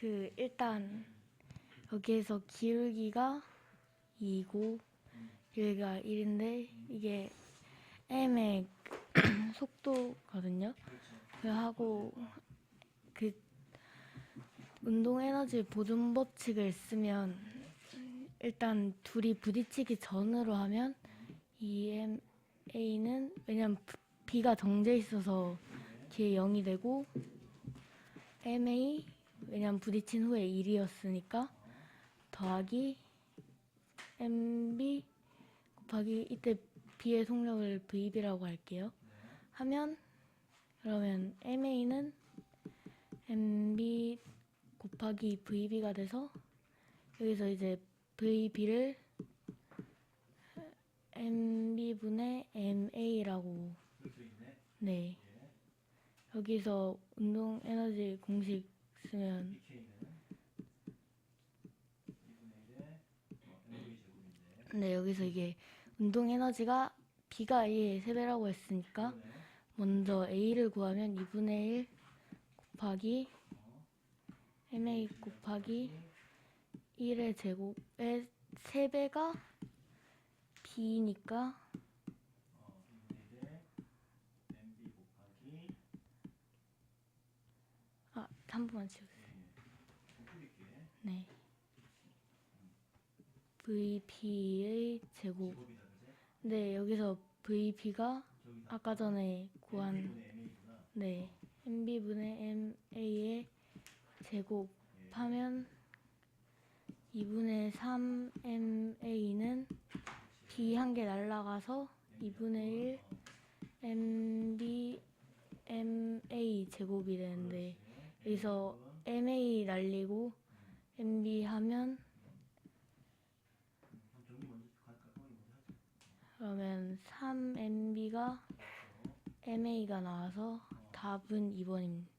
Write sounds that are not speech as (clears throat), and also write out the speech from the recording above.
그 일단 여기에서 기울기가 2고 여기가 1인데 이게 m의 (clears throat) 속도거든요. 그 하고 그 운동 에너지 보존 법칙을 쓰면 일단 둘이 부딪히기 전으로 하면 EMA는 왜냐면 B가 정제 있어서 뒤에 0이 되고 MA 왜냐면 부딪힌 후에 1이었으니까 더하기 MB 곱하기 이때 B의 속력을 VB라고 할게요. 하면 그러면 MA는 MB 곱하기 VB가 돼서 여기서 이제 VB를 MB분의 MA라고. 네 여기서 운동 에너지 공식 쓰면 BK는 2분의 1의 어, MV 제곱인데 네 여기서 이게 운동 에너지가 B가 A의 3배라고 했으니까 먼저 A를 구하면 2분의 1 곱하기 MA 곱하기 1의 제곱의 3배가 B니까 어, 2분의 1의 MB 곱하기 아, 한. 좀 줄일게. 네. VP의 제곱. 네, 여기서 VP가 아까 전에 구한 2분의 MA구나. 네, MB분의 MA의 제곱 하면 2분의 3 MA는 B 한 개 날라가서 2분의 1 MB MA 제곱이 되는데 여기서 MA 날리고 MB 하면. 그러면 3 MB가 MA가 나와서 답은 2번입니다.